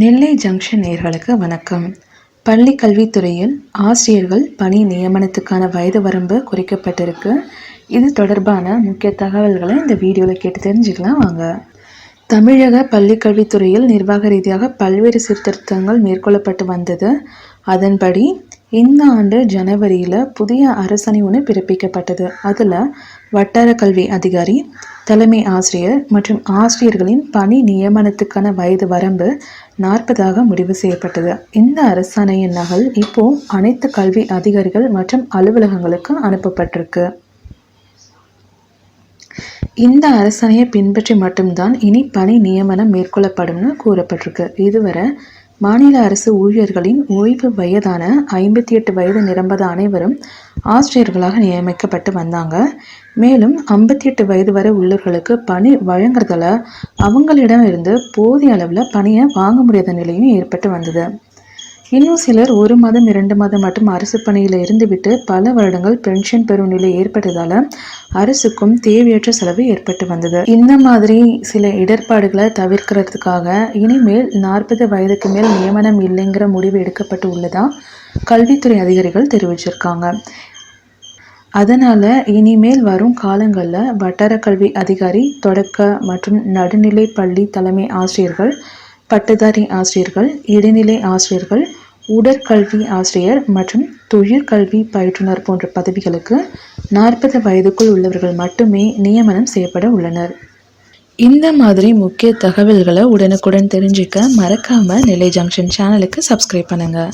நெல்லை junction நேர்களுக்கு வணக்கம். பள்ளி கல்வித்துறையில் ஆசிரியர்கள் பணி நியமனத்துக்கான வயது வரம்பு குறைக்கப்பட்டிருக்கு. இது தொடர்பான முக்கிய தகவல்களை இந்த வீடியோவில் கேட்டு தெரிஞ்சுக்கலாம் வாங்க. தமிழக பள்ளி கல்வித்துறையில் நிர்வாக ரீதியாக பல்வேறு சீர்திருத்தங்கள் மேற்கொள்ளப்பட்டு வந்தது. அதன்படி இந்த ஆண்டு ஜனவரியில் புதிய அரசணை ஒன்று பிறப்பிக்கப்பட்டது. அதில் வட்டார கல்வி அதிகாரி தலைமை ஆசிரியர் மற்றும் ஆசிரியர்களின் பணி நியமனத்துக்கான வயது வரம்பு நாற்பதாக முடிவு செய்யப்பட்டது. இந்த அரசாணையின் நகல் இப்போ அனைத்து கல்வி அதிகாரிகள் மற்றும் அலுவலகங்களுக்கு அனுப்பப்பட்டிருக்கு. இந்த அரசாணையை பின்பற்றி மட்டும்தான் இனி பணி நியமனம் மேற்கொள்ளப்படும்னு கூறப்பட்டிருக்கு. இதுவரை மாநில அரசு ஊழியர்களின் ஓய்வு வயதான ஐம்பத்தி எட்டு வயது நிரம்பத அனைவரும் ஆசிரியர்களாக நியமிக்கப்பட்டு வந்தாங்க. மேலும் ஐம்பத்தி எட்டு வயது வரை உள்ளவர்களுக்கு பணி வழங்குறதால அவங்களிடம் இருந்து போதிய அளவில் பணியை வாங்க முடியாத நிலையும் ஏற்பட்டு வந்தது. இன்னும் சிலர் ஒரு மாதம் இரண்டு மாதம் மட்டும் அரசு பணியில் இருந்துவிட்டு பல வருடங்கள் பென்ஷன் பெறும் நிலை ஏற்பட்டதால அரசுக்கும் தேவையற்ற செலவு ஏற்பட்டு வந்தது. இந்த மாதிரி சில இடர்பாடுகளை தவிர்க்கிறதுக்காக இனிமேல் நாற்பது வயதுக்கு மேல் நியமனம் இல்லைங்கிற முடிவு எடுக்கப்பட்டு உள்ளதா கல்வித்துறை அதிகாரிகள் தெரிவிச்சிருக்காங்க. அதனால் இனிமேல் வரும் காலங்களில் வட்டார கல்வி அதிகாரி தொடக்க மற்றும் நடுநிலை பள்ளி தலைமை ஆசிரியர்கள் பட்டதாரி ஆசிரியர்கள் இடைநிலை ஆசிரியர்கள் உடற்கல்வி ஆசிரியர் மற்றும் தொழிற்கல்வி பயிற்றுனர் போன்ற பதவிகளுக்கு நாற்பது வயதுக்குள் உள்ளவர்கள் மட்டுமே நியமனம் செய்யப்பட உள்ளனர். இந்த மாதிரி முக்கிய தகவல்களை உடனுக்குடன் தெரிஞ்சுக்க மறக்காமல் நிலை ஜங்ஷன் சேனலுக்கு சப்ஸ்கிரைப் பண்ணுங்கள்